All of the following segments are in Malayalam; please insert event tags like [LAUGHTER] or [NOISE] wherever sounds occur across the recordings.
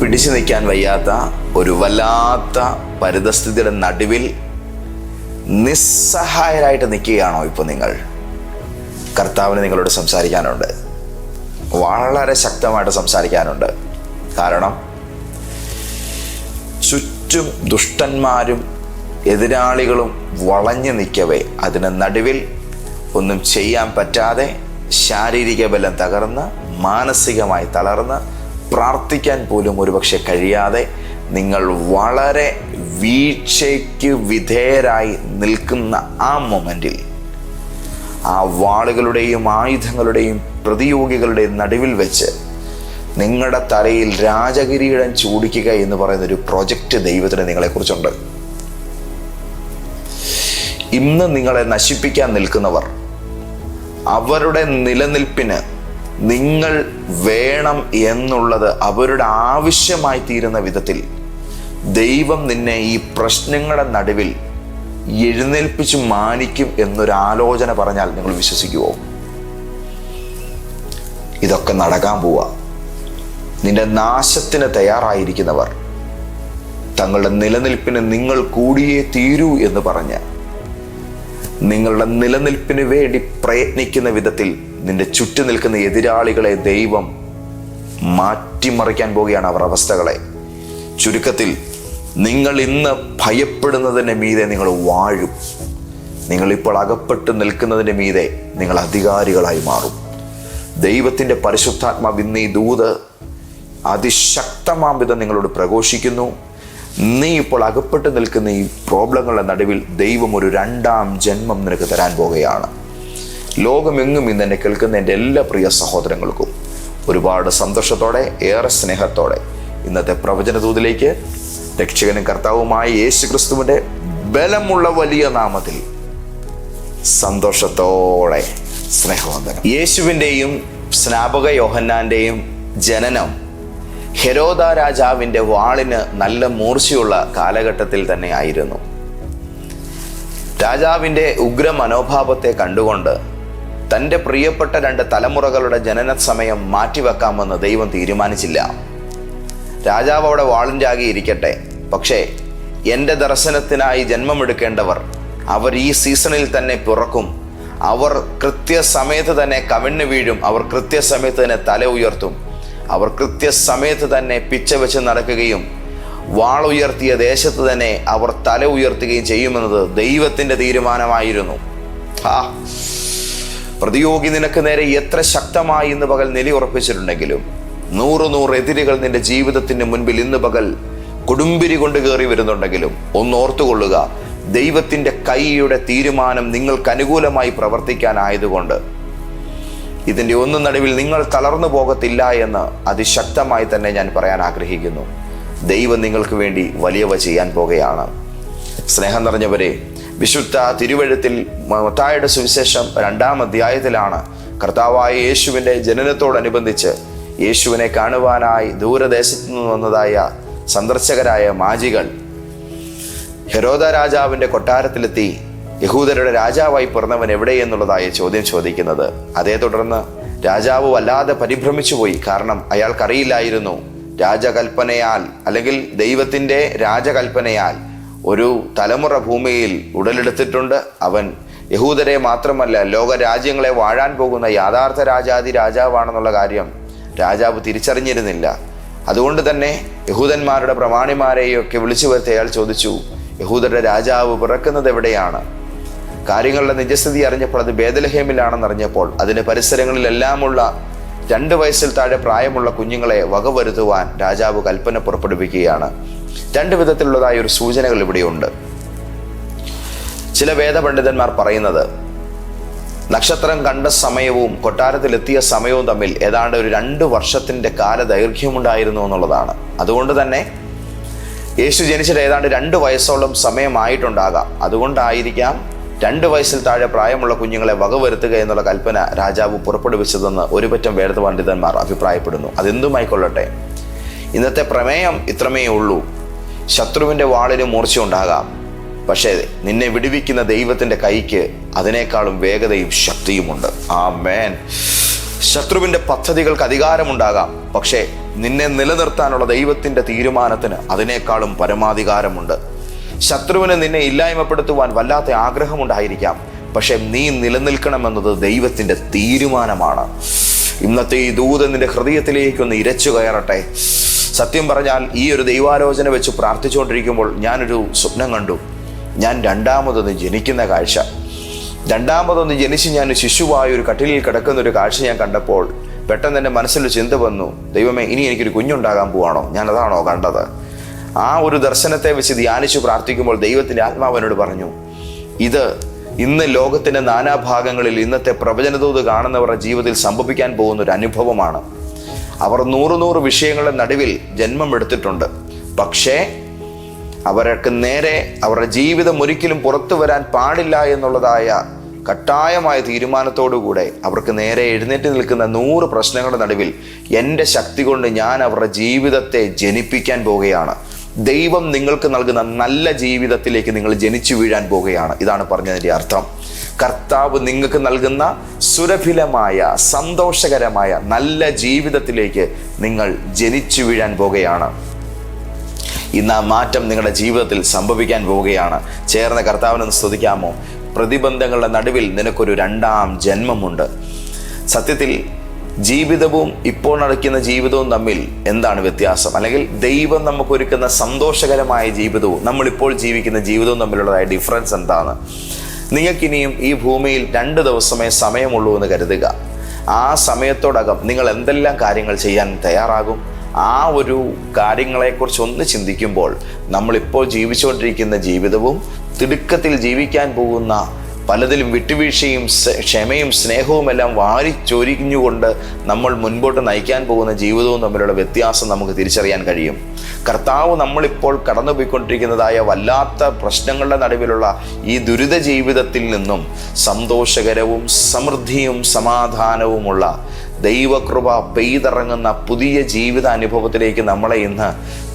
പിടിച്ചു നിൽക്കാൻ വയ്യാത്ത ഒരു വല്ലാത്ത പരിതസ്ഥിതിയുടെ നടുവിൽ നിസ്സഹായരായിട്ട് നിൽക്കുകയാണോ ഇപ്പോൾ നിങ്ങൾ? കർത്താവിന് നിങ്ങളോട് സംസാരിക്കാനുണ്ട്. വളരെ ശക്തമായിട്ട് സംസാരിക്കാനുണ്ട്. കാരണം ചുറ്റും ദുഷ്ടന്മാരും എതിരാളികളും വളഞ്ഞു നിൽക്കവേ അതിന് നടുവിൽ ഒന്നും ചെയ്യാൻ പറ്റാതെ ശാരീരിക ബലം തകർന്ന് മാനസികമായി തളർന്ന് പ്രാർത്ഥിക്കാൻ പോലും ഒരുപക്ഷെ കഴിയാതെ നിങ്ങൾ വളരെ വീഴ്ചയ്ക്ക് വിധേയരായി നിൽക്കുന്ന ആ മൊമെന്റിൽ ആ വാളുകളുടെയും ആയുധങ്ങളുടെയും പ്രതിയോഗികളുടെയും നടുവിൽ വെച്ച് നിങ്ങളുടെ തലയിൽ രാജകിരീടം ചൂടിക്കുക എന്ന് പറയുന്ന ഒരു പ്രൊജക്റ്റ് ദൈവത്തിന് നിങ്ങളെക്കുറിച്ചുണ്ട്. ഇന്ന് നിങ്ങളെ നശിപ്പിക്കാൻ നിൽക്കുന്നവർ അവരുടെ നിലനിൽപ്പിന് നിങ്ങൾ വേണം എന്നുള്ളത് അവരുടെ ആവശ്യമായി തീരുന്ന വിധത്തിൽ ദൈവം നിന്നെ ഈ പ്രശ്നങ്ങളുടെ നടുവിൽ എഴുന്നേൽപ്പിച്ച് മാനിക്കും എന്നൊരു ആലോചന പറഞ്ഞാൽ നിങ്ങൾ വിശ്വസിക്കുമോ ഇതൊക്കെ നടക്കാൻ പോവാ. നിന്റെ നാശത്തിന് തയ്യാറായിരിക്കുന്നവർ തങ്ങളുടെ നിലനിൽപ്പിന് നിങ്ങൾ കൂടിയേ തീരൂ എന്ന് പറഞ്ഞ് നിങ്ങളുടെ നിലനിൽപ്പിന് വേണ്ടി പ്രയത്നിക്കുന്ന വിധത്തിൽ നിന്റെ ചുറ്റു നിൽക്കുന്ന എതിരാളികളെ ദൈവം മാറ്റിമറിക്കാൻ പോവുകയാണ് അവർ അവസ്ഥകളെ. ചുരുക്കത്തിൽ നിങ്ങൾ ഇന്ന് ഭയപ്പെടുന്നതിന്റെ മീതെ നിങ്ങൾ വാഴും. നിങ്ങളിപ്പോൾ അകപ്പെട്ട് നിൽക്കുന്നതിന്റെ മീതെ നിങ്ങൾ അധികാരികളായി മാറും. ദൈവത്തിന്റെ പരിശുദ്ധാത്മാവ് ഇന്ന് ഈ ദൂത് അതിശക്തമാം വിധം നിങ്ങളോട് പ്രഘോഷിക്കുന്നു. നീ ഇപ്പോൾ അകപ്പെട്ട് നിൽക്കുന്ന ഈ പ്രോബ്ലങ്ങളുടെ നടുവിൽ ദൈവം ഒരു രണ്ടാം ജന്മം നിനക്ക് തരാൻ പോകുകയാണ് ലോകമെങ്ങും ഇന്ന് എന്നെ കേൾക്കുന്ന എന്റെ എല്ലാ പ്രിയ സഹോദരങ്ങൾക്കും ഒരുപാട് സന്തോഷത്തോടെ ഏറെ സ്നേഹത്തോടെ ഇന്നത്തെ പ്രവചനദൂതിലേക്ക് രക്ഷകനും കർത്താവുമായ യേശു ക്രിസ്തുവിന്റെ ബലമുള്ള വലിയ നാമത്തിൽ സന്തോഷത്തോടെ സ്നേഹവന്ദനം. യേശുവിന്റെയും സ്നാപക യോഹന്നാന്റെയും ജനനം ഹെരോദ രാജാവിന്റെ വാളിന് നല്ല മൂർച്ചയുള്ള കാലഘട്ടത്തിൽ തന്നെ ആയിരുന്നു. രാജാവിന്റെ ഉഗ്ര മനോഭാവത്തെ കണ്ടുകൊണ്ട് തന്റെ പ്രിയപ്പെട്ട രണ്ട് തലമുറകളുടെ ജനന സമയം മാറ്റിവെക്കാമെന്ന് ദൈവം തീരുമാനിച്ചില്ല. രാജാവ് അവിടെ ഇരിക്കട്ടെ പക്ഷേ എന്റെ ദർശനത്തിനായി ജന്മമെടുക്കേണ്ടവർ അവർ ഈ സീസണിൽ തന്നെ പിറക്കും. അവർ കൃത്യസമയത്ത് തന്നെ കവിണ്ണു വീഴും. അവർ കൃത്യസമയത്ത് തന്നെ തല ഉയർത്തും. അവർ കൃത്യസമയത്ത് തന്നെ പിച്ച വെച്ച് നടക്കുകയും വാളുയർത്തിയ ദേശത്ത് തന്നെ അവർ തല ഉയർത്തുകയും ചെയ്യുമെന്നത് ദൈവത്തിന്റെ തീരുമാനമായിരുന്നു. ആ പ്രതിയോഗി നിനക്ക് നേരെ എത്ര ശക്തമായി ഇന്ന് പകൽ നിലയുറപ്പിച്ചിട്ടുണ്ടെങ്കിലും നൂറ് നൂറ് എതിരുകൾ നിന്റെ ജീവിതത്തിന് മുൻപിൽ ഇന്ന് പകൽ കൊടുമ്പിരി കൊണ്ട് കയറി വരുന്നുണ്ടെങ്കിലും ഒന്ന് ഓർത്തുകൊള്ളുക ദൈവത്തിന്റെ കൈയുടെ തീരുമാനം നിങ്ങൾക്ക് അനുകൂലമായി പ്രവർത്തിക്കാനായതുകൊണ്ട്. ഇതിന്റെ ഒന്നും നടുവിൽ നിങ്ങൾ തളർന്നു പോകത്തില്ല എന്ന് അതിശക്തമായി തന്നെ ഞാൻ പറയാൻ ആഗ്രഹിക്കുന്നു. ദൈവം നിങ്ങൾക്ക് വേണ്ടി വലിയവ ചെയ്യാൻ പോകുകയാണ് സ്നേഹം നിറഞ്ഞവരെ വിശുദ്ധ തിരുവഴുത്തിൽ മത്തായുടെ സുവിശേഷം രണ്ടാം അധ്യായത്തിലാണ് കർത്താവായ യേശുവിന്റെ ജനനത്തോടനുബന്ധിച്ച് യേശുവിനെ കാണുവാനായി ദൂരദേശത്തു നിന്ന് വന്നതായ സന്ദർശകരായ മാജികൾ. ഹെരോദ രാജാവിന്റെ കൊട്ടാരത്തിലെത്തി യഹൂദരുടെ രാജാവായി പിറന്നവൻ എവിടെ എന്നുള്ളതായ ചോദ്യം ചോദിക്കുന്നത്. അതേ തുടർന്ന് രാജാവ് വല്ലാതെ പരിഭ്രമിച്ചു പോയി. കാരണം അയാൾക്കറിയില്ലായിരുന്നു രാജകൽപ്പനയാൽ അല്ലെങ്കിൽ ദൈവത്തിന്റെ രാജകൽപ്പനയാൽ ഒരു തലമുറ ഭൂമിയിൽ ഉടലെടുത്തിട്ടുണ്ട്. അവൻ യഹൂദരെ മാത്രമല്ല ലോക രാജ്യങ്ങളെ വാഴാൻ പോകുന്ന യാഥാർത്ഥ രാജാതി രാജാവാണെന്നുള്ള കാര്യം രാജാവ് തിരിച്ചറിഞ്ഞിരുന്നില്ല. അതുകൊണ്ട് തന്നെ യഹൂദന്മാരുടെ പ്രമാണിമാരെയൊക്കെ വിളിച്ചു വരുത്തി അയാൾ ചോദിച്ചു യഹൂദരുടെ രാജാവ് പിറക്കുന്നത് എവിടെയാണ്? കാര്യങ്ങളുടെ നിജസ്ഥിതി അറിഞ്ഞപ്പോൾ അത് ഭേദലഹേമിലാണെന്നറിഞ്ഞപ്പോൾ അതിന്റെ പരിസരങ്ങളിലെല്ലാമുള്ള രണ്ട് വയസ്സിൽ താഴെ പ്രായമുള്ള കുഞ്ഞുങ്ങളെ വകവരുത്തുവാൻ രാജാവ് കൽപ്പന പുറപ്പെടുവിക്കുകയാണ്. രണ്ട് വിധത്തിലുള്ളതായ ഒരു സൂചനകൾ ഇവിടെയുണ്ട്. ചില വേദപണ്ഡിതന്മാർ പറയുന്നത് നക്ഷത്രം കണ്ട സമയവും കൊട്ടാരത്തിലെത്തിയ സമയവും തമ്മിൽ ഏതാണ്ട് ഒരു രണ്ട് വർഷത്തിന്റെ കാല ദൈർഘ്യമുണ്ടായിരുന്നു എന്നുള്ളതാണ്. അതുകൊണ്ട് തന്നെ യേശു ജനിച്ചിട്ട് ഏതാണ്ട് രണ്ട് വയസ്സോളം സമയമായിട്ടുണ്ടാകാം. അതുകൊണ്ടായിരിക്കാം രണ്ട് വയസ്സിൽ താഴെ പ്രായമുള്ള കുഞ്ഞുങ്ങളെ വകവരുത്തുക എന്നുള്ള കൽപ്പന രാജാവ് പുറപ്പെടുവിച്ചതെന്ന് ഒരുപറ്റം വേദപണ്ഡിതന്മാർ അഭിപ്രായപ്പെടുന്നു. അതെന്തുമായിക്കൊള്ളട്ടെ? ഇന്നത്തെ പ്രമേയം ഇത്രമേ ഉള്ളൂ. ശത്രുവിന്റെ വാളിന് മൂർച്ച ഉണ്ടാകാം പക്ഷേ നിന്നെ വിടുവിക്കുന്ന ദൈവത്തിന്റെ കൈക്ക് അതിനേക്കാളും വേഗതയും ശക്തിയുമുണ്ട്. ആ മേൻ ശത്രുവിന്റെ പദ്ധതികൾക്ക് അധികാരമുണ്ടാകാം. പക്ഷേ നിന്നെ നിലനിർത്താനുള്ള ദൈവത്തിന്റെ തീരുമാനത്തിന് അതിനേക്കാളും പരമാധികാരമുണ്ട്. ശത്രുവിന് നിന്നെ ഇല്ലായ്മപ്പെടുത്തുവാൻ വല്ലാത്ത ആഗ്രഹമുണ്ടായിരിക്കാം. പക്ഷെ നീ നിലനിൽക്കണമെന്നത് ദൈവത്തിന്റെ തീരുമാനമാണ്. ഇന്നത്തെ ഈ ദൂത നിന്റെ ഹൃദയത്തിലേക്കൊന്ന് ഇരച്ചു കയറട്ടെ. സത്യം പറഞ്ഞാൽ ഈ ഒരു ദൈവാലോചന വെച്ച് പ്രാർത്ഥിച്ചുകൊണ്ടിരിക്കുമ്പോൾ ഞാനൊരു സ്വപ്നം കണ്ടു. ഞാൻ രണ്ടാമതൊന്ന് ജനിക്കുന്ന കാഴ്ച. രണ്ടാമതൊന്ന് ജനിച്ച് ഞാൻ ശിശുവായ ഒരു കട്ടിലിൽ കിടക്കുന്ന ഒരു കാഴ്ച ഞാൻ കണ്ടപ്പോൾ പെട്ടെന്ന് എന്റെ മനസ്സിൽ ചിന്ത വന്നു. ദൈവമേ ഇനി എനിക്കൊരു കുഞ്ഞുണ്ടാകാൻ പോവാണോ? ഞാൻ അതാണോ കണ്ടത്? ആ ഒരു ദർശനത്തെ വെച്ച് ധ്യാനിച്ചു പ്രാർത്ഥിക്കുമ്പോൾ ദൈവത്തിന്റെ ആത്മാവനോട് പറഞ്ഞു ഇത് ഇന്ന് ലോകത്തിന്റെ നാനാഭാഗങ്ങളിൽ ഇന്നത്തെ പ്രവചനതോത് കാണുന്നവരുടെ ജീവിതത്തിൽ സംഭവിക്കാൻ പോകുന്ന ഒരു അനുഭവമാണ്. അവർ നൂറ് നൂറ് വിഷയങ്ങളുടെ നടുവിൽ ജന്മം എടുത്തിട്ടുണ്ട്. പക്ഷേ അവർക്ക് നേരെ അവരുടെ ജീവിതം ഒരിക്കലും പുറത്തു വരാൻ പാടില്ല എന്നുള്ളതായ കട്ടായമായ തീരുമാനത്തോടുകൂടെ അവർക്ക് നേരെ എഴുന്നേറ്റ് നിൽക്കുന്ന നൂറ് പ്രശ്നങ്ങളുടെ നടുവിൽ എന്റെ ശക്തി കൊണ്ട് ഞാൻ അവരുടെ ജീവിതത്തെ ജനിപ്പിക്കാൻ പോവുകയാണ്. ദൈവം നിങ്ങൾക്ക് നൽകുന്ന നല്ല ജീവിതത്തിലേക്ക് നിങ്ങൾ ജനിച്ചു വീഴാൻ പോവുകയാണ് ഇതാണ് പറഞ്ഞതിന്റെ അർത്ഥം. കർത്താവ് നിങ്ങൾക്ക് നൽകുന്ന സുരഭിലമായ സന്തോഷകരമായ നല്ല ജീവിതത്തിലേക്ക് നിങ്ങൾ ജനിച്ചു വീഴാൻ പോവുകയാണ് ഇന്ന് ആ മാറ്റം നിങ്ങളുടെ ജീവിതത്തിൽ സംഭവിക്കാൻ പോവുകയാണ് ചേർന്ന കർത്താവിനൊന്ന് സ്തുതിക്കാമോ? പ്രതിബന്ധങ്ങളുടെ നടുവിൽ നിനക്കൊരു രണ്ടാം ജന്മമുണ്ട്. സത്യത്തിൽ ജീവിതവും ഇപ്പോൾ നടക്കുന്ന ജീവിതവും തമ്മിൽ എന്താണ് വ്യത്യാസം? അല്ലെങ്കിൽ ദൈവം നമുക്ക് ഒരുക്കുന്ന സന്തോഷകരമായ ജീവിതവും നമ്മളിപ്പോൾ ജീവിക്കുന്ന ജീവിതവും തമ്മിലുള്ളതായ ഡിഫറൻസ് എന്താണ്? നിങ്ങൾക്കിനിയും ഈ ഭൂമിയിൽ രണ്ട് ദിവസമേ സമയമുള്ളൂ എന്ന് കരുതുക. ആ സമയത്തോടകം നിങ്ങൾ എന്തെല്ലാം കാര്യങ്ങൾ ചെയ്യാൻ തയ്യാറാകും? ആ ഒരു കാര്യങ്ങളെക്കുറിച്ച് ഒന്ന് ചിന്തിക്കുമ്പോൾ നമ്മളിപ്പോൾ ജീവിച്ചുകൊണ്ടിരിക്കുന്ന ജീവിതവും തിടുക്കത്തിൽ ജീവിക്കാൻ പോകുന്ന പലതിലും വിട്ടുവീഴ്ചയും ക്ഷമയും സ്നേഹവും എല്ലാം വാരി ചൊരിഞ്ഞുകൊണ്ട് നമ്മൾ മുൻപോട്ട് നയിക്കാൻ പോകുന്ന ജീവിതവും തമ്മിലുള്ള വ്യത്യാസം നമുക്ക് തിരിച്ചറിയാൻ കഴിയും. കർത്താവ് നമ്മളിപ്പോൾ കടന്നുപോയിക്കൊണ്ടിരിക്കുന്നതായ വല്ലാത്ത പ്രശ്നങ്ങളുടെ നടുവിലുള്ള ഈ ദുരിത ജീവിതത്തിൽ നിന്നും സന്തോഷകരവും സമൃദ്ധിയും സമാധാനവുമുള്ള ദൈവകൃപ പെയ്തിറങ്ങുന്ന പുതിയ ജീവിത അനുഭവത്തിലേക്ക് നമ്മളെ ഇന്ന്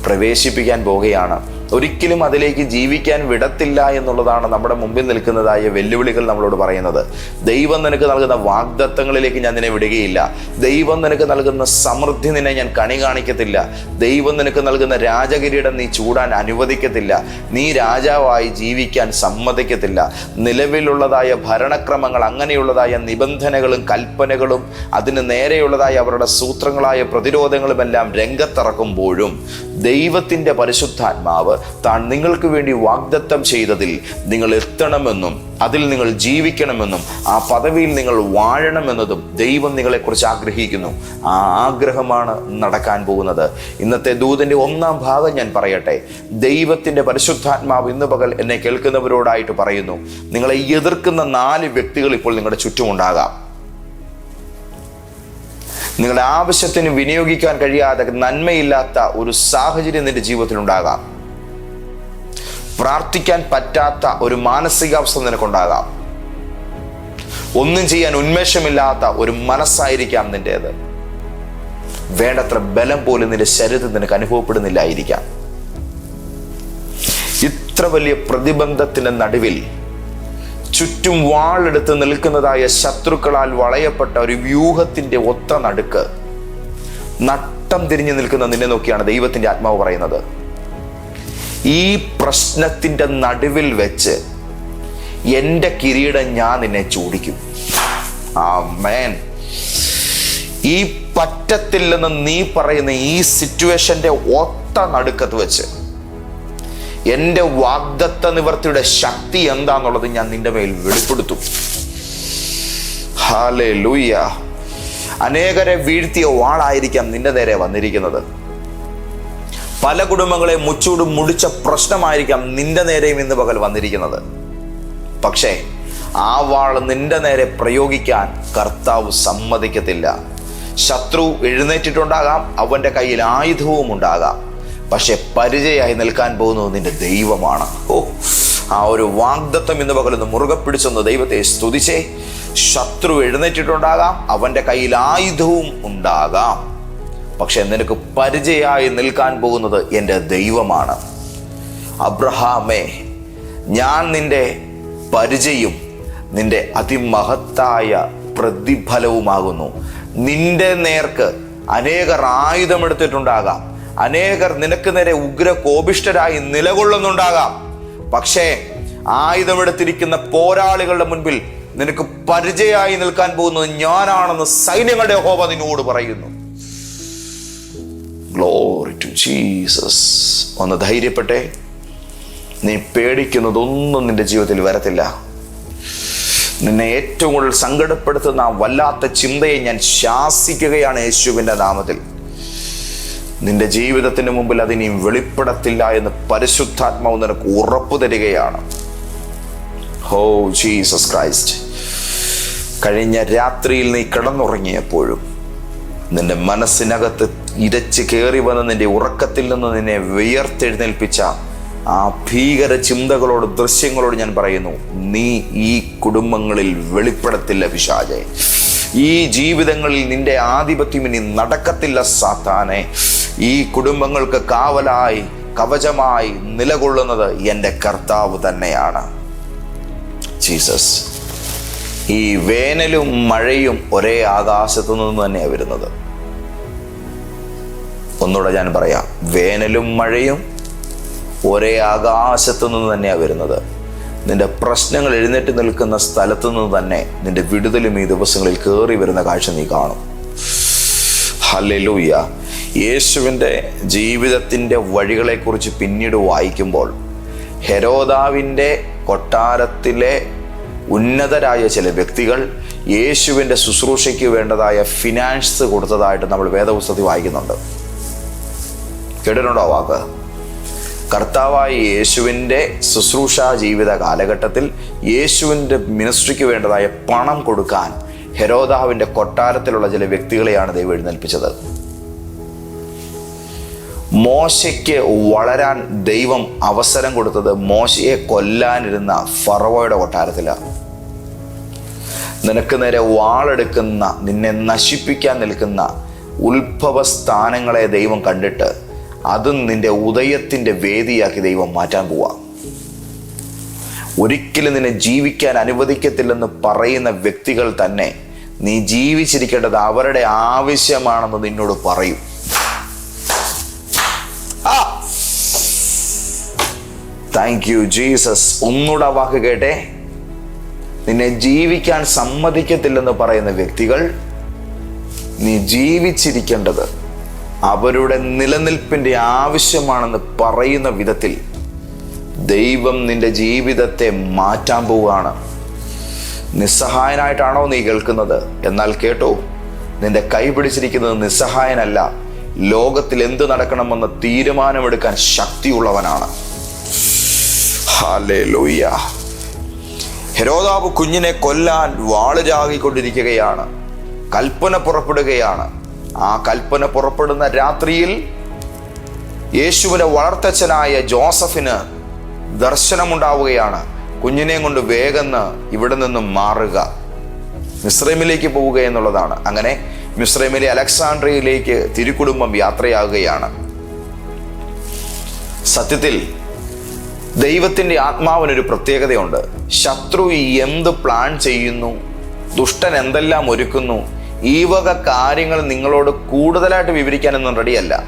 പ്രവേശിപ്പിക്കാൻ പോവുകയാണ് ഒരിക്കലും അതിലേക്ക് ജീവിക്കാൻ വിടത്തില്ല എന്നുള്ളതാണ് നമ്മുടെ മുമ്പിൽ നിൽക്കുന്നതായ വെല്ലുവിളികൾ നമ്മളോട് പറയുന്നത്. ദൈവം നിനക്ക് നൽകുന്ന വാഗ്ദത്തങ്ങളിലേക്ക് ഞാൻ നിന്നെ വിടുകയില്ല. ദൈവം നിനക്ക് നൽകുന്ന സമൃദ്ധി നിന്നെ ഞാൻ കണി കാണിക്കത്തില്ല. ദൈവം നിനക്ക് നൽകുന്ന രാജകിരീടം നീ ചൂടാൻ അനുവദിക്കത്തില്ല. നീ രാജാവായി ജീവിക്കാൻ സമ്മതിക്കത്തില്ല. നിലവിലുള്ളതായ ഭരണക്രമങ്ങൾ അങ്ങനെയുള്ളതായ നിബന്ധനകളും കൽപ്പനകളും അതിന് നേരെയുള്ളതായ അവരുടെ സൂത്രങ്ങളായ പ്രതിരോധങ്ങളുമെല്ലാം രംഗത്തിറക്കുമ്പോഴും ദൈവത്തിന്റെ പരിശുദ്ധാത്മാവ് താൻ നിങ്ങൾക്ക് വേണ്ടി വാഗ്ദത്തം ചെയ്തതിൽ നിങ്ങൾ എത്തണമെന്നും അതിൽ നിങ്ങൾ ജീവിക്കണമെന്നും ആ പദവിയിൽ നിങ്ങൾ വാഴണമെന്നതും ദൈവം നിങ്ങളെക്കുറിച്ച് ആഗ്രഹിക്കുന്നു. ആ ആഗ്രഹമാണ് നടക്കാൻ പോകുന്നത്. ഇന്നത്തെ ദൂതന്റെ ഒന്നാം ഭാഗം ഞാൻ പറയട്ടെ. ദൈവത്തിന്റെ പരിശുദ്ധാത്മാവ് ഇന്ന് പകൽ എന്നെ കേൾക്കുന്നവരോടായിട്ട് പറയുന്നു. നിങ്ങളെ എതിർക്കുന്ന നാല് വ്യക്തികൾ ഇപ്പോൾ നിങ്ങളുടെ ചുറ്റുമുണ്ടാകാം. നിങ്ങളുടെ ആവശ്യത്തിന് വിനിയോഗിക്കാൻ കഴിയാതെ നന്മയില്ലാത്ത ഒരു സാഹചര്യം നിന്റെ ജീവിതത്തിൽ ഉണ്ടാകാം പ്രാർത്ഥിക്കാൻ പറ്റാത്ത ഒരു മാനസികാവസ്ഥ നിനക്കുണ്ടാകാം. ഒന്നും ചെയ്യാൻ ഉന്മേഷമില്ലാത്ത ഒരു മനസ്സായിരിക്കാം നിന്റേത്. വേണ്ടത്ര ബലം പോലും നിന്റെ ശരീരത്തിൽ നിനക്ക് അനുഭവപ്പെടുന്നില്ലായിരിക്കാം. ഇത്ര വലിയ പ്രതിബന്ധത്തിന്റെ നടുവിൽ ചുറ്റും വാളെടുത്ത് നിൽക്കുന്നതായ ശത്രുക്കളാൽ വളയപ്പെട്ട ഒരു വ്യൂഹത്തിന്റെ ഒത്ത നടുക്ക് നട്ടം തിരിഞ്ഞു നിൽക്കുന്ന നിന്നെ നോക്കിയാണ് ദൈവത്തിന്റെ ആത്മാവ് പറയുന്നത്. ഈ പ്രശ്നത്തിന്റെ നടുവിൽ വെച്ച് എന്റെ കിരീടം ഞാൻ നിന്നെ ചൂടിക്കും. ആ മേൻ ഈ പറ്റത്തില്ലെന്ന് നീ പറയുന്ന ഈ സിറ്റുവേഷന്റെ ഒത്ത നടുക്കത്ത് വെച്ച് എന്റെ വാഗ്ദത്ത നിവർത്തിയുടെ ശക്തി എന്താന്നുള്ളത് ഞാൻ നിന്റെ മേൽ വെളിപ്പെടുത്തും. ഹാലേ ലൂയ്യ അനേകരെ വീഴ്ത്തിയ വാളായിരിക്കാം നിന്റെ നേരെ വന്നിരിക്കുന്നത്. പല കുടുംബങ്ങളെ മുച്ചൂടും മുടിച്ച പ്രശ്നമായിരിക്കാം നിന്റെ നേരെയും ഇന്ന് പകൽ വന്നിരിക്കുന്നത്. പക്ഷേ ആ വാൾ നിന്റെ നേരെ പ്രയോഗിക്കാൻ കർത്താവ് സമ്മതിക്കത്തില്ല. ശത്രു എഴുന്നേറ്റിട്ടുണ്ടാകാം അവന്റെ കയ്യിൽ ആയുധവും ഉണ്ടാകാം. പക്ഷെ പരിചയമായി നിൽക്കാൻ പോകുന്നത് നിന്റെ ദൈവമാണ്. ഓ ആ ഒരു വാഗ്ദത്വം ഇന്ന് പകലൊന്ന് മുറുകെ പിടിച്ചൊന്ന് ദൈവത്തെ സ്തുതിച്ചേ. ശത്രു എഴുന്നേറ്റിട്ടുണ്ടാകാം അവന്റെ കയ്യിൽ ആയുധവും ഉണ്ടാകാം. പക്ഷെ നിനക്ക് പരിചയമായി നിൽക്കാൻ പോകുന്നത് എന്റെ ദൈവമാണ്. അബ്രഹാമേ ഞാൻ നിന്റെ പരിചയം നിന്റെ അതിമഹത്തായ പ്രതിഫലവുമാകുന്നു. നിന്റെ നേർക്ക് അനേകർ ആയുധമെടുത്തിട്ടുണ്ടാകാം. അനേകർ നിനക്ക് നേരെ ഉഗ്ര കോപിഷ്ടരായി നിലകൊള്ളുന്നുണ്ടാകാം. പക്ഷേ ആയുധമെടുത്തിരിക്കുന്ന പോരാളികളുടെ മുൻപിൽ നിനക്ക് പരിചയമായി നിൽക്കാൻ പോകുന്നത് ഞാനാണെന്ന് സൈന്യങ്ങളുടെ ഹോബ നിന്നോട് പറയുന്നു. ഗ്ലോറി ടു ജീസസ് ഒന്ന് ധൈര്യപ്പെട്ടെ. നീ പേടിക്കുന്നതൊന്നും നിന്റെ ജീവിതത്തിൽ വരത്തില്ല. നിന്നെ ഏറ്റവും കൂടുതൽ സങ്കടപ്പെടുത്തുന്ന വല്ലാത്ത ചിന്തയെ ഞാൻ ശാസിക്കുകയാണ് യേശുവിന്റെ നാമത്തിൽ. നിന്റെ ജീവിതത്തിന് മുമ്പിൽ അതിനെയും വെളിപ്പെടത്തില്ല എന്ന് പരിശുദ്ധാത്മാവ് നിനക്ക് ഉറപ്പു തരികയാണ്. ഹോ ജീസസ് ക്രൈസ്റ്റ്. കഴിഞ്ഞ രാത്രിയിൽ നീ കിടന്നുറങ്ങിയപ്പോഴും നിന്റെ മനസ്സിനകത്ത് ഇരച്ച് കയറി വന്ന് നിന്റെ ഉറക്കത്തിൽ നിന്ന് നിന്നെ വിയർത്തെഴുന്നേൽപ്പിച്ച ആ ഭീകര ചിന്തകളോട് ദൃശ്യങ്ങളോട് ഞാൻ പറയുന്നു നീ ഈ കുടുംബങ്ങളിൽ വെളിപ്പെടത്തില്ല പിശാചെ. ഈ ജീവിതങ്ങളിൽ നിന്റെ ആധിപത്യം ഇനി നടക്കത്തില്ല സാത്താനെ. ഈ കുടുംബങ്ങൾക്ക് കാവലായി കവചമായി നിലകൊള്ളുന്നത് എന്റെ കർത്താവ് തന്നെയാണ്. ജീസസ് ഈ വേനലും മഴയും ഒരേ ആകാശത്തു നിന്ന് തന്നെയാണ് വരുന്നത്. ഒന്നുകൂടെ ഞാൻ പറയാം. വേനലും മഴയും ഒരേ ആകാശത്തു നിന്ന് തന്നെയാണ് വരുന്നത്. നിന്റെ പ്രശ്നങ്ങൾ എഴുന്നേറ്റ് നിൽക്കുന്ന സ്ഥലത്തു നിന്ന് തന്നെ നിന്റെ വിടുതലും ഈ ദിവസങ്ങളിൽ കയറി വരുന്ന കാഴ്ച നീ കാണും. ഹല്ലേലൂയ യേശുവിന്റെ ജീവിതത്തിന്റെ വഴികളെക്കുറിച്ച് പിന്നീട് വായിക്കുമ്പോൾ ഹെരോദാവിന്റെ കൊട്ടാരത്തിലെ ഉന്നതരായ ചില വ്യക്തികൾ യേശുവിന്റെ ശുശ്രൂഷയ്ക്ക് വേണ്ടതായ ഫിനാൻസ് കൊടുത്തതായിട്ട് നമ്മൾ വേദപുസ്തകത്തിൽ വായിക്കുന്നുണ്ട്. കേട്ടിട്ടുണ്ടോ വാക്ക്? കർത്താവായ യേശുവിന്റെ ശുശ്രൂഷ ജീവിത കാലഘട്ടത്തിൽ യേശുവിന്റെ മിനിസ്ട്രിക്ക് വേണ്ടതായ പണം കൊടുക്കാൻ ഹെരോദാവിന്റെ കൊട്ടാരത്തിലുള്ള ചില വ്യക്തികളെയാണ് ദൈവം എഴുന്നേൽപ്പിച്ചത്. മോശയ്ക്ക് വളരാൻ ദൈവം അവസരം കൊടുത്തത് മോശയെ കൊല്ലാനിരുന്ന ഫറവോയുടെ കൊട്ടാരത്തിലാണ് നിനക്ക് നേരെ വാളെടുക്കുന്ന നിന്നെ നശിപ്പിക്കാൻ നിൽക്കുന്ന ഉത്ഭവ സ്ഥാനങ്ങളെ ദൈവം കണ്ടിട്ട് അതും നിന്റെ ഉദയത്തിന്റെ വേദിയാക്കി ദൈവം മാറ്റാൻ പോവാ. ഒരിക്കലും നിന്നെ ജീവിക്കാൻ അനുവദിക്കത്തില്ലെന്ന് പറയുന്ന വ്യക്തികൾ തന്നെ നീ ജീവിച്ചിരിക്കേണ്ടത് അവരുടെ ആവശ്യമാണെന്ന് നിന്നോട് പറയും. താങ്ക് യു ജീസസ് ഒന്നുകൂടെ വാക്ക് കേട്ടെ. നിന്നെ ജീവിക്കാൻ സമ്മതിക്കത്തില്ലെന്ന് പറയുന്ന വ്യക്തികൾ നീ ജീവിച്ചിരിക്കേണ്ടത് അവരുടെ നിലനിൽപ്പിന്റെ ആവശ്യമാണെന്ന് പറയുന്ന വിധത്തിൽ ദൈവം നിന്റെ ജീവിതത്തെ മാറ്റാൻ പോവുകയാണ്. നിസ്സഹായനായിട്ടാണോ നീ കേൾക്കുന്നത്? എന്നാൽ കേട്ടോ നിന്റെ കൈ പിടിച്ചിരിക്കുന്നത് നിസ്സഹായനല്ല. ലോകത്തിൽ എന്ത് നടക്കണമെന്ന് തീരുമാനമെടുക്കാൻ ശക്തിയുള്ളവനാണ്. ഹെരോദാവ് കുഞ്ഞിനെ കൊല്ലാൻ വാളുചാകിക്കൊണ്ടിരിക്കുകയാണ് കൽപ്പന പുറപ്പെടുകയാണ്. ആ കൽപ്പന പുറപ്പെടുന്ന രാത്രിയിൽ യേശുവിനെ വളർത്തച്ഛനായ ജോസഫിന് ദർശനമുണ്ടാവുകയാണ്. കുഞ്ഞിനെയും കൊണ്ട് വേഗം ഇവിടെ നിന്നും മാറുക. മിശ്രമിലേക്ക് പോവുക എന്നുള്ളതാണ്. അങ്ങനെ മിശ്രമിലെ അലക്സാണ്ട്രിയയിലേക്ക് തിരുക്കുടുംബം യാത്രയാകുകയാണ് സത്യത്തിൽ ദൈവത്തിന്റെ ആത്മാവിനൊരു പ്രത്യേകതയുണ്ട്. ശത്രു എന്ത് പ്ലാൻ ചെയ്യുന്നു? ദുഷ്ടൻ എന്തെല്ലാം ഒരുക്കുന്നു? ഈ വക കാര്യങ്ങൾ നിങ്ങളോട് കൂടുതലായിട്ട് വിവരിക്കാനൊന്നും റെഡിയല്ല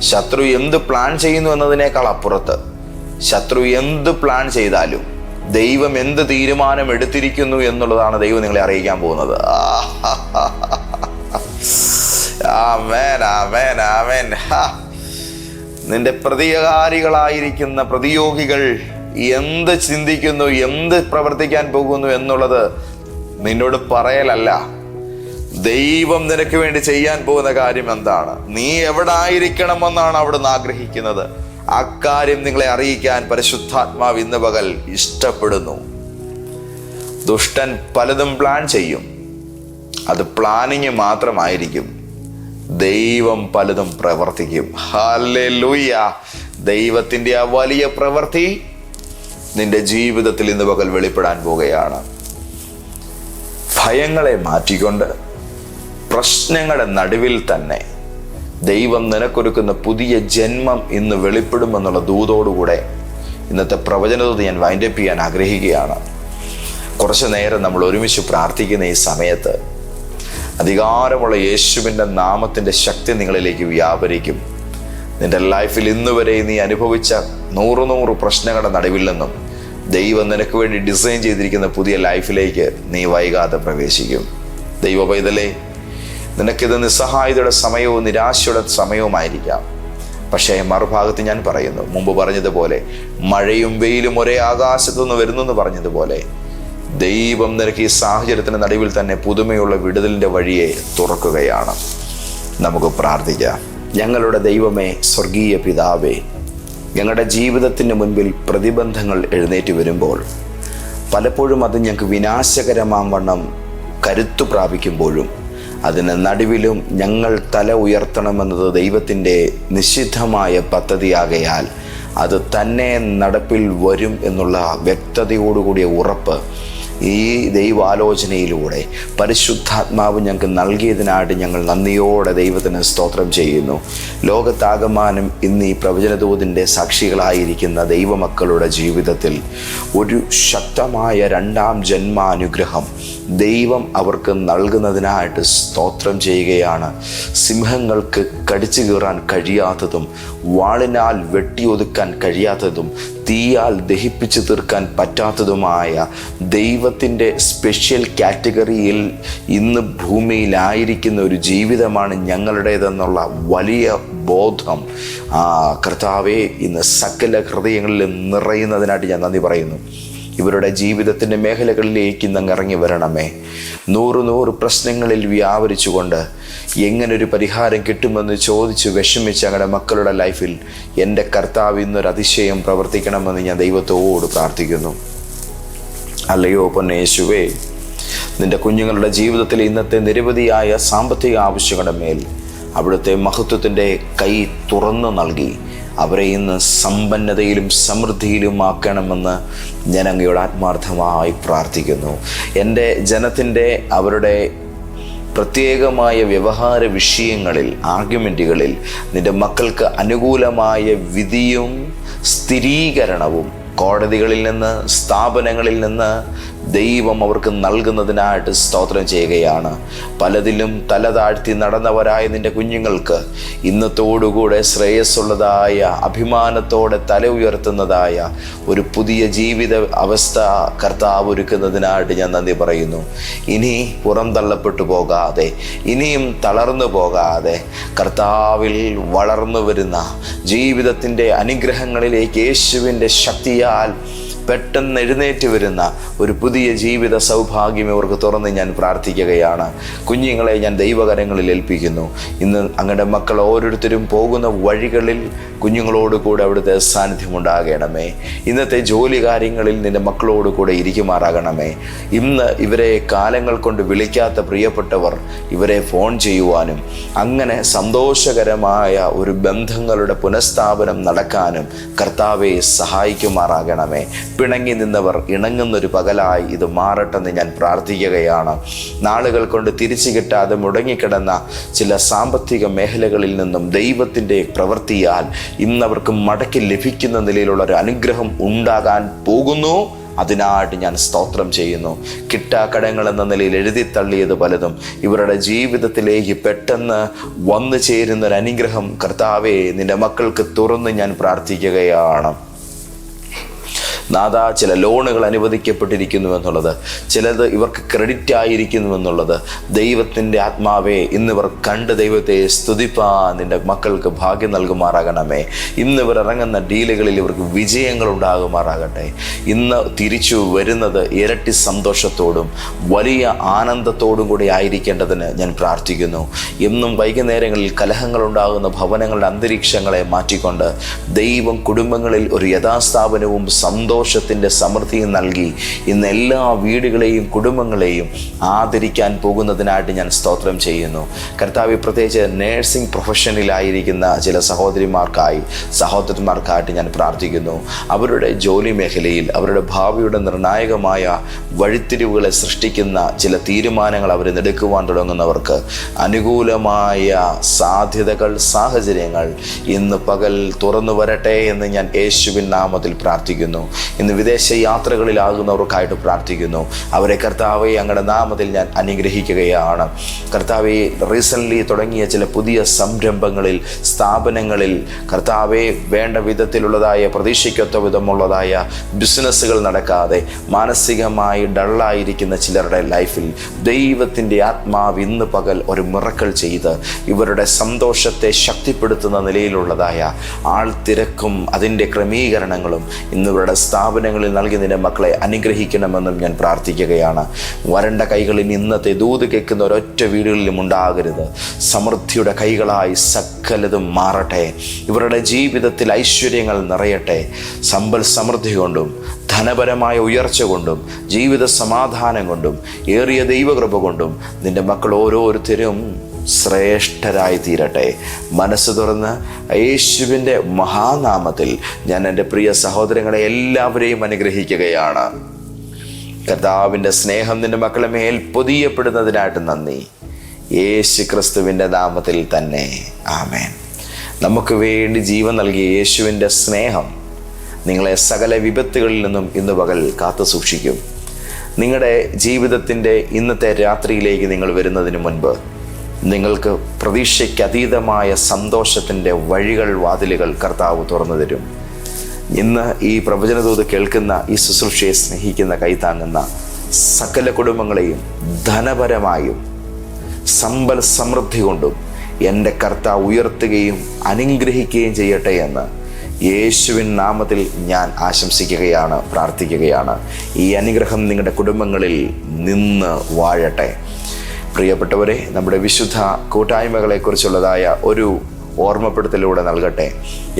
ശത്രു എന്ത് പ്ലാൻ ചെയ്യുന്നു എന്നതിനേക്കാൾ അപ്പുറത്ത്. ശത്രു എന്ത് പ്ലാൻ ചെയ്താലും ദൈവം എന്ത് തീരുമാനം എടുത്തിരിക്കുന്നു എന്നുള്ളതാണ് ദൈവം നിങ്ങളെ അറിയിക്കാൻ പോകുന്നത്. [LAUGHS] ആമേൻ ആമേൻ ആമേൻ. നിന്റെ പ്രതികാരികളായിരിക്കുന്ന പ്രതിയോഗികൾ എന്ത് ചിന്തിക്കുന്നു എന്ത് പ്രവർത്തിക്കാൻ പോകുന്നു എന്നുള്ളത് നിന്നോട് പറയലല്ല. ദൈവം നിനക്ക് വേണ്ടി ചെയ്യാൻ പോകുന്ന കാര്യം എന്താണ്? നീ എവിടെ ആയിരിക്കണമെന്നാണ് അവിടുന്ന് ആഗ്രഹിക്കുന്നത്. അക്കാര്യം നിങ്ങളെ അറിയിക്കാൻ പരിശുദ്ധാത്മാവ് ഇന്ന് പകൽ ഇഷ്ടപ്പെടുന്നു. ദുഷ്ടൻ പലതും പ്ലാൻ ചെയ്യും. അത് പ്ലാനിങ് മാത്രമായിരിക്കും. ദൈവം പലതും പ്രവർത്തിക്കും. ഹല്ലേലൂയ ദൈവത്തിന്റെ ആ വലിയ പ്രവൃത്തി നിന്റെ ജീവിതത്തിൽ ഇന്ന് പകൽ വെളിപ്പെടാൻ പോവുകയാണ് ഭയങ്ങളെ മാറ്റിക്കൊണ്ട് പ്രശ്നങ്ങളുടെ നടുവിൽ തന്നെ ദൈവം നിനക്കൊരുക്കുന്ന പുതിയ ജന്മം ഇന്ന് വെളിപ്പെടുമെന്നുള്ള ദൂതോടുകൂടെ ഇന്നത്തെ പ്രവചനതോട് ഞാൻ വൈൻഡപ്പ് ചെയ്യാൻ ആഗ്രഹിക്കുകയാണ്. കുറച്ചു നേരം നമ്മൾ ഒരുമിച്ച് പ്രാർത്ഥിക്കുന്ന ഈ സമയത്ത് അധികാരമുള്ള യേശുവിന്റെ നാമത്തിന്റെ ശക്തി നിങ്ങളിലേക്ക് വ്യാപരിക്കും. നിന്റെ ലൈഫിൽ ഇന്ന് വരെ നീ അനുഭവിച്ച നൂറ് നൂറ് പ്രശ്നങ്ങളുടെ നടുവിൽ നിന്നും ദൈവം നിനക്ക് വേണ്ടി ഡിസൈൻ ചെയ്തിരിക്കുന്ന പുതിയ ലൈഫിലേക്ക് നീ വൈകാതെ പ്രവേശിക്കും. ദൈവ പൈതലേ നിനക്കിത് നിസ്സഹായതയുടെ സമയവും നിരാശയുടെ സമയവുമായിരിക്കാം. പക്ഷേ മറുഭാഗത്ത് ഞാൻ പറയുന്നു മുമ്പ് പറഞ്ഞതുപോലെ മഴയും വെയിലും ഒരേ ആകാശത്തു നിന്ന് വരുന്നു എന്ന് പറഞ്ഞതുപോലെ ദൈവം നിനക്ക് ഈ സാഹചര്യത്തിന് നടുവിൽ തന്നെ പുതുമയുള്ള വിടുതലിന്റെ വഴിയെ തുറക്കുകയാണ്. നമുക്ക് പ്രാർത്ഥിക്കാം. ഞങ്ങളുടെ ദൈവമേ സ്വർഗീയ പിതാവേ ഞങ്ങളുടെ ജീവിതത്തിന് മുൻപിൽ പ്രതിബന്ധങ്ങൾ എഴുന്നേറ്റ് വരുമ്പോൾ പലപ്പോഴും അത് ഞങ്ങൾക്ക് വിനാശകരമാം വണ്ണം കരുത്തു പ്രാപിക്കുമ്പോഴും അതിന് നടുവിലും ഞങ്ങൾ തല ഉയർത്തണമെന്നത് ദൈവത്തിന്റെ നിഷിദ്ധമായ പദ്ധതിയാകയാൽ അത് തന്നെ നടപ്പിൽ വരും എന്നുള്ള വ്യക്തതയോടുകൂടിയ ഉറപ്പ് ഈ ദൈവാലോചനയിലൂടെ പരിശുദ്ധാത്മാവ് ഞങ്ങൾക്ക് നൽകിയതിനായിട്ട് ഞങ്ങൾ നന്ദിയോടെ ദൈവത്തിന് സ്തോത്രം ചെയ്യുന്നു. ലോകത്താകമാനം ഇന്ന് ഈ പ്രവചനദൂതിന്റെ സാക്ഷികളായിരിക്കുന്ന ദൈവമക്കളുടെ ജീവിതത്തിൽ ഒരു ശക്തമായ രണ്ടാം ജന്മാനുഗ്രഹം ദൈവം അവർക്ക് നൽകുന്നതിനായിട്ട് സ്തോത്രം ചെയ്യുകയാണ്. സിംഹങ്ങൾക്ക് കടിച്ചു കീറാൻ കഴിയാത്തതും വാളിനാൽ വെട്ടിയൊതുക്കാൻ കഴിയാത്തതും തീയാൽ ദഹിപ്പിച്ചു തീർക്കാൻ പറ്റാത്തതുമായ ദൈവത്തിന്റെ സ്പെഷ്യൽ കാറ്റഗറിയിൽ ഇന്ന് ഭൂമിയിലായിരിക്കുന്ന ഒരു ജീവിതമാണ് ഞങ്ങളുടേതെന്നുള്ള വലിയ ബോധം. കർത്താവെ ഇന്ന് സകല ഹൃദയങ്ങളിൽ നിറയുന്നതിനായിട്ട് ഞാൻ നന്ദി പറയുന്നു. ഇവരുടെ ജീവിതത്തിന്റെ മേഖലകളിലേക്ക് ഇന്ന് ഇറങ്ങി വരണമേ. നൂറ് നൂറ് പ്രശ്നങ്ങളിൽ വ്യാപരിച്ചുകൊണ്ട് എങ്ങനൊരു പരിഹാരം കിട്ടുമെന്ന് ചോദിച്ച് വിഷമിച്ച് ഞങ്ങളുടെ മക്കളുടെ ലൈഫിൽ എന്റെ കർത്താവ് ഇന്നൊരു അതിശയം പ്രവർത്തിക്കണമെന്ന് ഞാൻ ദൈവത്തോട് പ്രാർത്ഥിക്കുന്നു. അല്ലയോ പൊന്നേശുവേ നിന്റെ കുഞ്ഞുങ്ങളുടെ ജീവിതത്തിൽ ഇന്നത്തെ നിരവധിയായ സാമ്പത്തിക ആവശ്യങ്ങളുടെ മേൽ അവിടുത്തെ മഹത്വത്തിന്റെ കൈ തുറന്നു നൽകി. അവരെ ഇന്ന് സമ്പന്നതയിലും സമൃദ്ധിയിലും ആക്കണമെന്ന് ഞാൻ അങ്ങയോട് ആത്മാർത്ഥമായി പ്രാർത്ഥിക്കുന്നു. എന്റെ ജനത്തിന്റെ അവരുടെ പ്രത്യേകമായ വ്യവഹാര വിഷയങ്ങളിൽ ആർഗ്യുമെന്റുകളിൽ നിന്റെ മക്കൾക്ക് അനുകൂലമായ വിധിയും സ്ഥിരീകരണവും കോടതികളിൽ നിന്ന് സ്ഥാപനങ്ങളിൽ നിന്ന് ദൈവം അവർക്ക് നൽകുന്നതിനായിട്ട് സ്തോത്രം ചെയ്യുകയാണ്. പലതിലും തല താഴ്ത്തി നടന്നവരായ നിന്റെ കുഞ്ഞുങ്ങൾക്ക് ഇന്നത്തോടുകൂടെ ശ്രേയസ്സുള്ളതായ അഭിമാനത്തോടെ തല ഉയർത്തുന്നതായ ഒരു പുതിയ ജീവിത അവസ്ഥ കർത്താവ് ഒരുക്കുന്നതിനായിട്ട് ഞാൻ നന്ദി പറയുന്നു. ഇനി പുറം തള്ളപ്പെട്ടു പോകാതെ ഇനിയും തളർന്നു പോകാതെ കർത്താവിൽ വളർന്നു വരുന്ന ജീവിതത്തിന്റെ അനുഗ്രഹങ്ങളിലേക്ക് യേശുവിന്റെ ശക്തിയാൽ പെട്ടെന്ന് എഴുന്നേറ്റ് വരുന്ന ഒരു പുതിയ ജീവിത സൗഭാഗ്യം ഇവർക്ക് തുറന്ന് ഞാൻ പ്രാർത്ഥിക്കുകയാണ്. കുഞ്ഞുങ്ങളെ ഞാൻ ദൈവകരങ്ങളിൽ ഏൽപ്പിക്കുന്നു. ഇന്ന് അങ്ങയുടെ മക്കൾ ഓരോരുത്തരും പോകുന്ന വഴികളിൽ കുഞ്ഞുങ്ങളോട് കൂടെ അവിടുത്തെ സാന്നിധ്യം ഉണ്ടാകണമേ ഇന്നത്തെ ജോലി കാര്യങ്ങളിൽ നിന്റെ മക്കളോട് കൂടെ ഇരിക്കുമാറാകണമേ. ഇന്ന് ഇവരെ കാലങ്ങൾ കൊണ്ട് വിളിക്കാത്ത പ്രിയപ്പെട്ടവർ ഇവരെ ഫോൺ ചെയ്യുവാനും അങ്ങനെ സന്തോഷകരമായ ഒരു ബന്ധങ്ങളുടെ പുനഃസ്ഥാപനം നടക്കാനും കർത്താവെ സഹായിക്കുമാറാകണമേ. പിണങ്ങി നിന്നവർ ഇണങ്ങുന്നൊരു പകലായി ഇത് മാറട്ടെന്ന് ഞാൻ പ്രാർത്ഥിക്കുകയാണ്. നാളുകൾ കൊണ്ട് തിരിച്ചു കിട്ടാതെ മുടങ്ങിക്കിടന്ന ചില സാമ്പത്തിക മേഖലകളിൽ നിന്നും ദൈവത്തിന്റെ പ്രവൃത്തിയാൽ ഇന്നവർക്ക് മടക്കി ലഭിക്കുന്ന നിലയിലുള്ള ഒരു അനുഗ്രഹം ഉണ്ടാകാൻ പോകുന്നു. അതിനായിട്ട് ഞാൻ സ്തോത്രം ചെയ്യുന്നു. കിട്ടാക്കടങ്ങൾ എന്ന നിലയിൽ എഴുതി തള്ളിയത് പലതും ഇവരുടെ ജീവിതത്തിലേക്ക് പെട്ടെന്ന് വന്നു ചേരുന്ന ഒരു അനുഗ്രഹം കർത്താവെ നിന്റെ മക്കൾക്ക് തുറന്ന് ഞാൻ പ്രാർത്ഥിക്കുകയാണ്. നാഥ ചില ലോണുകൾ അനുവദിക്കപ്പെട്ടിരിക്കുന്നു എന്നുള്ളത് ചിലത് ഇവർക്ക് ക്രെഡിറ്റ് ആയിരിക്കുന്നു എന്നുള്ളത് ദൈവത്തിന്റെ ആത്മാവേ ഇന്നിവർ കണ്ട് ദൈവത്തെ സ്തുതിപ്പാൻ നിന്റെ മക്കൾക്ക് ഭാഗ്യം നൽകുമാറാകണമേ. ഇന്ന് ഇവർ ഇറങ്ങുന്ന ഡീലുകളിൽ ഇവർക്ക് വിജയങ്ങൾ ഉണ്ടാകുമാറാകട്ടെ. ഇന്ന് തിരിച്ചു വരുന്നത് ഇരട്ടി സന്തോഷത്തോടും വലിയ ആനന്ദത്തോടും കൂടി ആയിരിക്കേണ്ടതിന് ഞാൻ പ്രാർത്ഥിക്കുന്നു. എന്നും വൈകുന്നേരങ്ങളിൽ കലഹങ്ങൾ ഉണ്ടാകുന്ന ഭവനങ്ങളുടെ അന്തരീക്ഷങ്ങളെ മാറ്റിക്കൊണ്ട് ദൈവം കുടുംബങ്ങളിൽ ഒരു യഥാസ്ഥാപനവും സന്തോഷത്തിന്റെ സമൃദ്ധിയും നൽകി ഇന്ന് എല്ലാ വീടുകളെയും കുടുംബങ്ങളെയും ആദരിക്കാൻ പോകുന്നതിനായിട്ട് ഞാൻ സ്തോത്രം ചെയ്യുന്നു. കർത്താവ് പ്രത്യേകിച്ച് നേഴ്സിംഗ് പ്രൊഫഷനിലായിരിക്കുന്ന ചില സഹോദരിമാർക്കായി സഹോദരന്മാർക്കായിട്ട് ഞാൻ പ്രാർത്ഥിക്കുന്നു. അവരുടെ ജോലി മേഖലയിൽ അവരുടെ ഭാവിയുടെ നിർണായകമായ വഴിത്തിരിവുകളെ സൃഷ്ടിക്കുന്ന ചില തീരുമാനങ്ങൾ അവർ എടുക്കുവാൻ തുടങ്ങുന്നവർക്ക് അനുകൂലമായ സാധ്യതകൾ സാഹചര്യങ്ങൾ ഇന്ന് പകൽ തുറന്നു വരട്ടെ എന്ന് ഞാൻ യേശുവിൻ നാമത്തിൽ പ്രാർത്ഥിക്കുന്നു. ഇന്ന് വിദേശ യാത്രകളിലാകുന്നവർക്കായിട്ട് പ്രാർത്ഥിക്കുന്നു. അവരെ കർത്താവെ അങ്ങയുടെ നാമത്തിൽ ഞാൻ അനുഗ്രഹിക്കുകയാണ്. കർത്താവെ റീസെന്റ്ലി തുടങ്ങിയ ചില പുതിയ സംരംഭങ്ങളിൽ സ്ഥാപനങ്ങളിൽ കർത്താവെ വേണ്ട വിധത്തിലുള്ളതായ പ്രതീക്ഷയ്ക്കൊത്ത വിധമുള്ളതായ ബിസിനസ്സുകൾ നടക്കാതെ മാനസികമായി ഡള്ളായിരിക്കുന്ന ചിലരുടെ ലൈഫിൽ ദൈവത്തിന്റെ ആത്മാവ് ഇന്ന് പകൽ ഒരു മിറക്കൾ ചെയ്ത് ഇവരുടെ സന്തോഷത്തെ ശക്തിപ്പെടുത്തുന്ന നിലയിലുള്ളതായ ആൾ തിരക്കും അതിന്റെ ക്രമീകരണങ്ങളും ഇന്ന് ഇവരുടെ സ്ഥാപനങ്ങളിൽ നൽകി നിന്റെ മക്കളെ അനുഗ്രഹിക്കണമെന്നും ഞാൻ പ്രാർത്ഥിക്കുകയാണ്. വരണ്ട കൈകളിൽ ഇന്നത്തെ ദൂത് കേൾക്കുന്ന ഒരൊറ്റ വീടുകളിലും ഉണ്ടാകരുത്. സമൃദ്ധിയുടെ കൈകളായി സകലതും മാറട്ടെ. ഇവരുടെ ജീവിതത്തിൽ ഐശ്വര്യങ്ങൾ നിറയട്ടെ. സമ്പൽ സമൃദ്ധി കൊണ്ടും ധനപരമായ ഉയർച്ച കൊണ്ടും ജീവിത സമാധാനം കൊണ്ടും ഏറിയ ദൈവകൃപ കൊണ്ടും നിന്റെ മക്കൾ ഓരോരുത്തരും ശ്രേഷ്ഠരായി തീരട്ടെ മനസ്സ് തുറന്ന് യേശുവിന്റെ മഹാനാമത്തിൽ ഞാൻ എന്റെ പ്രിയ സഹോദരങ്ങളെ എല്ലാവരെയും അനുഗ്രഹിക്കുകയാണ്. കർത്താവിന്റെ സ്നേഹം നിന്റെ മക്കളെ മേൽ പൊതിയപ്പെടുന്നതിനായിട്ട് നന്ദി. യേശു ക്രിസ്തുവിന്റെ നാമത്തിൽ തന്നെ. ആമേൻ. നമുക്ക് വേണ്ടി ജീവൻ നൽകിയ യേശുവിന്റെ സ്നേഹം നിങ്ങളെ സകല വിപത്തുകളിൽ നിന്നും ഇന്ന് പകൽ കാത്തു സൂക്ഷിക്കും. നിങ്ങളുടെ ജീവിതത്തിന്റെ ഇന്നത്തെ രാത്രിയിലേക്ക് നിങ്ങൾ വരുന്നതിന് മുൻപ് നിങ്ങൾക്ക് പ്രതീക്ഷയ്ക്കതീതമായ സന്തോഷത്തിന്റെ വഴികൾ വാതിലുകൾ കർത്താവ് തുറന്നു തരും. ഇന്ന് ഈ പ്രവചനതൂത് കേൾക്കുന്ന ഈ ശുശ്രൂഷയെ സ്നേഹിക്കുന്ന കൈത്താങ്ങുന്ന സകല കുടുംബങ്ങളെയും ധനപരമായും സമ്പൽ സമൃദ്ധി കൊണ്ടും എന്റെ കർത്താവ് ഉയർത്തുകയും അനുഗ്രഹിക്കുകയും ചെയ്യട്ടെ എന്ന് യേശുവിൻ നാമത്തിൽ ഞാൻ ആശംസിക്കുകയാണ് പ്രാർത്ഥിക്കുകയാണ്. ഈ അനുഗ്രഹം നിങ്ങളുടെ കുടുംബങ്ങളിൽ നിന്ന് വാഴട്ടെ. പ്രിയപ്പെട്ടവരെ നമ്മുടെ വിശുദ്ധ കൂട്ടായ്മകളെക്കുറിച്ചുള്ളതായ ഒരു ഓർമ്മപ്പെടുത്തലൂടെ നൽകട്ടെ.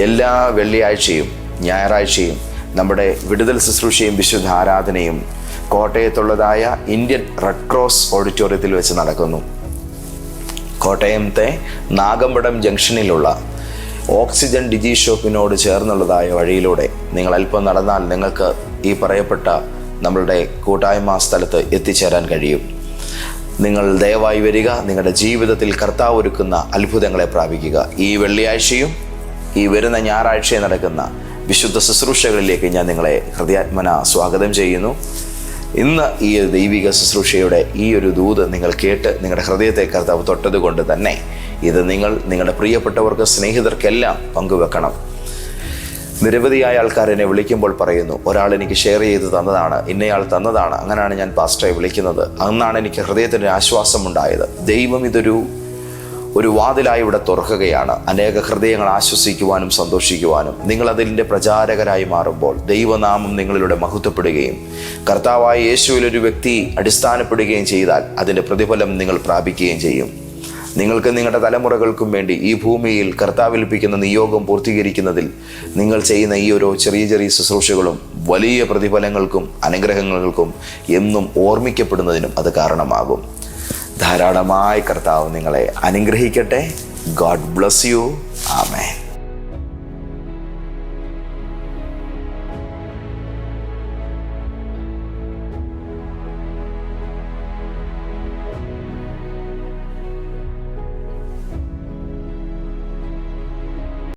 എല്ലാ വെള്ളിയാഴ്ചയും ഞായറാഴ്ചയും നമ്മുടെ വിടുതൽ ശുശ്രൂഷയും വിശുദ്ധ ആരാധനയും കോട്ടയത്തുള്ളതായ ഇന്ത്യൻ റെഡ് ക്രോസ് ഓഡിറ്റോറിയത്തിൽ വെച്ച് നടക്കുന്നു. കോട്ടയത്തെ നാഗമ്പടം ജംഗ്ഷനിലുള്ള ഓക്സിജൻ ഡിജി ഷോപ്പിനോട് ചേർന്നുള്ളതായ വഴിയിലൂടെ നിങ്ങൾ അല്പം നടന്നാൽ നിങ്ങൾക്ക് ഈ പറയപ്പെട്ട നമ്മളുടെ കൂട്ടായ്മ സ്ഥലത്ത് എത്തിച്ചേരാൻ കഴിയും. നിങ്ങൾ ദയവായി വരിക. നിങ്ങളുടെ ജീവിതത്തിൽ കർത്താവ് ഒരുക്കുന്ന അത്ഭുതങ്ങളെ പ്രാപിക്കുക. ഈ വെള്ളിയാഴ്ചയും ഈ വരുന്ന ഞായറാഴ്ചയും നടക്കുന്ന വിശുദ്ധ ശുശ്രൂഷകളിലേക്ക് ഞാൻ നിങ്ങളെ ഹൃദയാത്മന സ്വാഗതം ചെയ്യുന്നു. ഇന്ന് ഈ ദൈവിക ശുശ്രൂഷയുടെ ഈ ഒരു ദൂത് നിങ്ങൾ കേട്ട് നിങ്ങളുടെ ഹൃദയത്തെ കർത്താവ് തൊട്ടതുകൊണ്ട് തന്നെ ഇത് നിങ്ങൾ നിങ്ങളുടെ പ്രിയപ്പെട്ടവർക്ക് സ്നേഹിതർക്കെല്ലാം പങ്കുവെക്കണം. നിരവധിയായ ആൾക്കാർ എന്നെ വിളിക്കുമ്പോൾ പറയുന്നു ഒരാൾ എനിക്ക് ഷെയർ ചെയ്ത് തന്നതാണ് ഇന്നയാൾ തന്നതാണ്. അങ്ങനെയാണ് ഞാൻ പാസ്റ്ററെ വിളിക്കുന്നത്. അന്നാണ് എനിക്ക് ഹൃദയത്തിന് ആശ്വാസമുണ്ടായത്. ദൈവം ഇതൊരു ഒരു വാതിലായി ഇവിടെ തുറക്കുകയാണ്. അനേക ഹൃദയങ്ങൾ ആശ്വസിക്കുവാനും സന്തോഷിക്കുവാനും. നിങ്ങൾ അതിന്റെ പ്രചാരകരായി മാറുമ്പോൾ ദൈവനാമം നിങ്ങളിലൂടെ മഹത്വപ്പെടുകയും കർത്താവായ യേശുവിലൊരു വ്യക്തി അടിസ്ഥാനപ്പെടുകയും ചെയ്താൽ അതിന്റെ പ്രതിഫലം നിങ്ങൾ പ്രാപിക്കുകയും ചെയ്യും. നിങ്ങൾക്ക് നിങ്ങളുടെ തലമുറകൾക്കും വേണ്ടി ഈ ഭൂമിയിൽ കർത്താവിൽപ്പിക്കുന്ന നിയോഗം പൂർത്തീകരിക്കുന്നതിൽ നിങ്ങൾ ചെയ്യുന്ന ഈ ഓരോ ചെറിയ ചെറിയ ശുശ്രൂഷകളും വലിയ പ്രതിഫലങ്ങൾക്കും അനുഗ്രഹങ്ങൾക്കും എന്നും ഓർമ്മിക്കപ്പെടുന്നതിനും അത് കാരണമാകും. ധാരാളമായി കർത്താവ് നിങ്ങളെ അനുഗ്രഹിക്കട്ടെ. God bless you amen